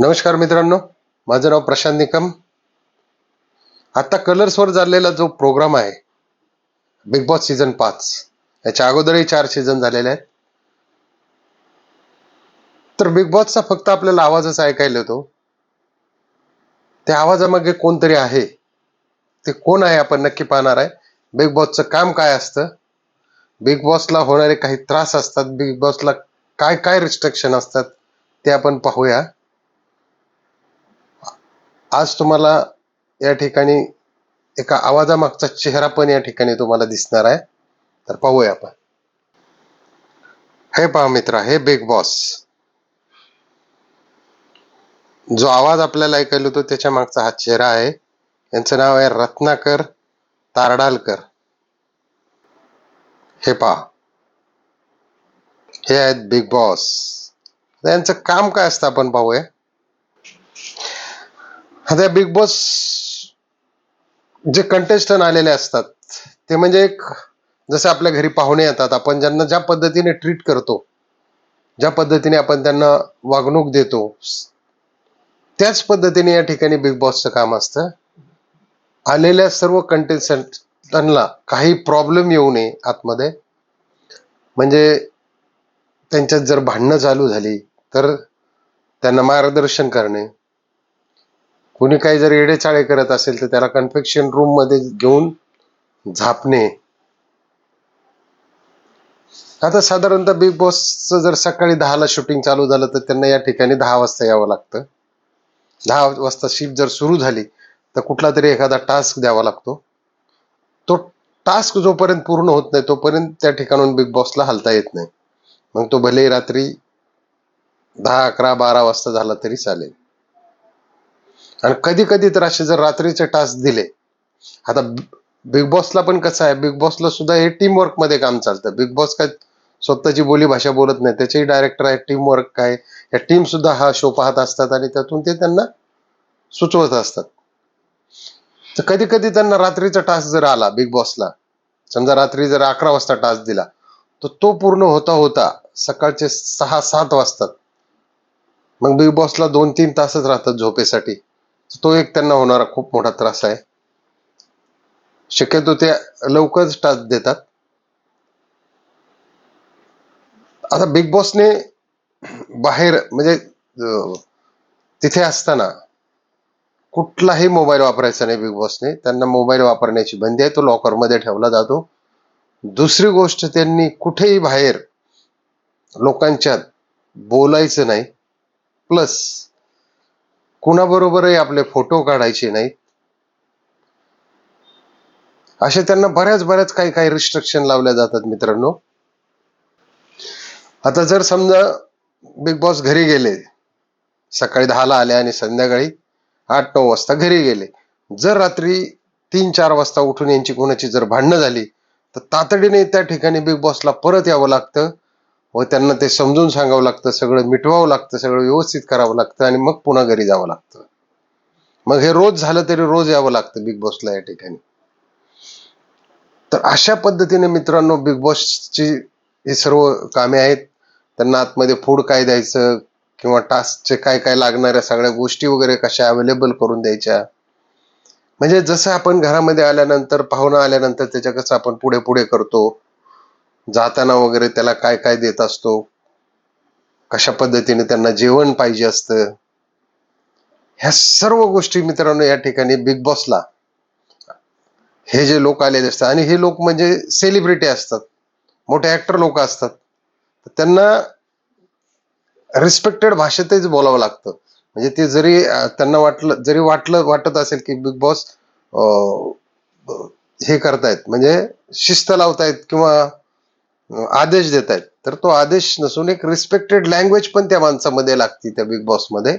नमस्कार मित्रांनो माझं नाव प्रशांत निकम. आता कलर्सवर झालेला जो प्रोग्राम आहे बिग बॉस सीझन पाच याच्या अगोदरही चार सीझन झालेले आहेत. तर बिग बॉसचा फक्त आपल्याला आवाजच ऐकायला येतो. त्या आवाजामागे कोणतरी आहे ते कोण आहे आपण नक्की पाहणार आहे. बिग बॉसचं काम काय असतं? बिग बॉसला होणारे काही त्रास असतात? बिग बॉसला काय काय रिस्ट्रिक्शन असतात? ते आपण पाहूया. आज तुम्हाला या ठिकाणी एका आवाजामागचा चेहरा पण या ठिकाणी तुम्हाला दिसणार आहे. तर पाहूया आपण. हे पहा मित्र हे बिग बॉस जो आवाज आपल्याला ऐकायला होतो त्याच्या मागचा हा चेहरा आहे. यांचं नाव आहे रत्नाकर तारडालकर. हे पहा. हे आहेत बिग बॉस यांचं काम काय असतं आपण पाहूया. आता बिग बॉस जे कंटेस्टंट आलेले असतात ते म्हणजे एक जसे आपल्या घरी पाहुणे येतात आपण ज्यांना ज्या पद्धतीने ट्रीट करतो ज्या पद्धतीने आपण त्यांना वागणूक देतो त्याच पद्धतीने या ठिकाणी बिग बॉसचं काम असतं. आलेल्या सर्व कंटेस्टंटांना काही प्रॉब्लेम येऊ नये आतमध्ये. म्हणजे त्यांच्यात जर भांडणं चालू झाली तर त्यांना मार्गदर्शन करणे कुणी काही जर येडेचाळे करत असेल तर त्याला कन्फेक्शन रूममध्ये घेऊन झापणे. आता साधारणतः बिग बॉसचं जर सकाळी दहाला शूटिंग चालू झालं तर त्यांना या ठिकाणी दहा वाजता यावं लागतं. दहा वाजता शिफ्ट जर सुरू झाली तर कुठला तरी एखादा टास्क द्यावा लागतो. तो टास्क जोपर्यंत पूर्ण होत नाही तोपर्यंत त्या ठिकाणून बिग बॉसला हलता येत नाही. मग तो भले रात्री दहा अकरा बारा वाजता झाला तरी चालेल. आणि कधी कधी तर असे जर रात्रीचे टास्क दिले. आता बिग बॉसला पण कसं आहे बिग बॉसला सुद्धा हे टीम वर्कमध्ये काम चालतं. बिग बॉस काय स्वतःची बोली भाषा बोलत नाही त्याचेही डायरेक्टर आहे टीम वर्क काय या टीम सुद्धा हा शो पाहत असतात आणि त्यातून ते त्यांना सुचवत असतात. तर कधी कधी त्यांना रात्रीचा टास्क जर आला बिग बॉसला समजा रात्री जर अकरा वाजता टास्क दिला तर तो पूर्ण होता होता सकाळचे सहा सात वाजतात. मग बिग बॉसला दोन तीन तासच राहतात झोपेसाठी. तो एक त्यांना होणारा खूप मोठा त्रास आहे. शक्यतो ते लवकरच टास्क देतात. आता बिग बॉसने बाहेर म्हणजे तिथे असताना कुठलाही मोबाईल वापरायचा नाही बिग बॉसने त्यांना मोबाईल वापरण्याची बंदी आहे तो लॉकरमध्ये ठेवला जातो. दुसरी गोष्ट त्यांनी कुठेही बाहेर लोकांच्यात बोलायचं नाही. प्लस कुणाबरोबरही आपले फोटो काढायचे नाहीत. असे त्यांना बऱ्याच बऱ्याच काही काही रिस्ट्रिक्शन लावल्या जातात मित्रांनो. आता जर समजा बिग बॉस घरी गेले सकाळी दहाला आले आणि संध्याकाळी आठ नऊ वाजता घरी गेले. जर रात्री तीन चार वाजता उठून यांची कोणाची जर भांडणं झाली तर तातडीने त्या ठिकाणी बिग बॉसला परत यावं लागतं. व त्यांना ते समजून सांगावं लागतं सगळं मिटवावं लागतं सगळं व्यवस्थित करावं लागतं आणि मग पुन्हा घरी जावं लागतं. मग हे रोज झालं तरी रोज यावं लागतं बिग बॉसला या ठिकाणी. तर अशा पद्धतीने मित्रांनो बिग बॉसची ही सर्व कामे आहेत. त्यांना आतमध्ये फूड काय द्यायचं किंवा टास्कचे काय काय लागणाऱ्या सगळ्या गोष्टी वगैरे कशा अवेलेबल करून द्यायच्या. म्हणजे जसं आपण घरामध्ये आल्यानंतर पाहुणा आल्यानंतर त्याच्या कसं आपण पुढे पुढे करतो. जाताना वगैरे त्याला काय काय देत असतो? कशा पद्धतीने त्यांना जेवण पाहिजे असतं? ह्या सर्व गोष्टी मित्रांनो या ठिकाणी बिग बॉसला हे जे लोक आलेले असतात आणि हे लोक म्हणजे सेलिब्रिटी असतात. मोठे ऍक्टर लोक असतात. तर त्यांना रिस्पेक्टेड भाषेतच बोलावं लागतं. म्हणजे ते जरी त्यांना वाटलं जरी वाटलं वाटत असेल की बिग बॉस हे करतायत म्हणजे शिस्त लावतायत किंवा आदेश देत आहेत. तर तो आदेश नसून एक रिस्पेक्टेड लँग्वेज पण त्या माणसामध्ये लागते त्या बिग बॉसमध्ये.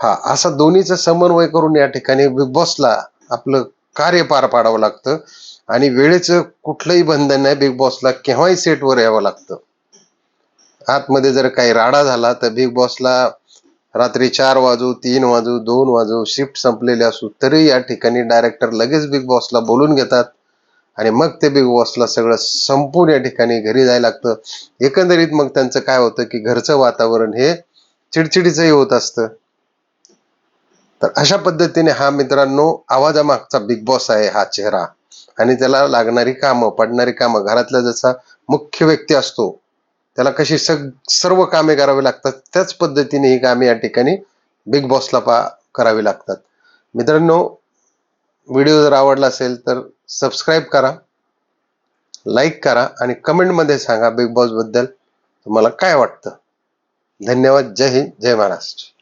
हा असा दोन्हीचा समन्वय करून या ठिकाणी बिग बॉसला आपलं कार्य पार पाडावं लागतं. आणि वेळेचं कुठलंही बंधन नाही बिग बॉसला केव्हाही सेटवर यावं लागतं. आतमध्ये जर काही राडा झाला तर बिग बॉसला रात्री चार वाजू तीन वाजू दोन वाजू शिफ्ट संपलेले असू तरी या ठिकाणी डायरेक्टर लगेच बिग बॉसला बोलून घेतात. आणि मग ते बिग बॉसला सगळं संपून या ठिकाणी घरी जायला लागतं. एकंदरीत मग त्यांचं काय होतं की घरचं वातावरण हे चिडचिडीचंही होत असतं. तर अशा पद्धतीने हा मित्रांनो आवाजामागचा बिग बॉस आहे हा चेहरा. आणि त्याला लागणारी कामं पडणारी कामं घरातला जसा मुख्य व्यक्ती असतो त्याला कशी सग सर्व कामे करावी लागतात त्याच पद्धतीने ही कामे या ठिकाणी बिग बॉसला पा करावी लागतात. मित्रांनो व्हिडिओ जर आवडला असेल तर सबस्क्राईब करा लाईक करा आणि कमेंटमध्ये सांगा बिग बॉसबद्दल तुम्हाला काय वाटतं. धन्यवाद. जय हिंद. जय महाराष्ट्र.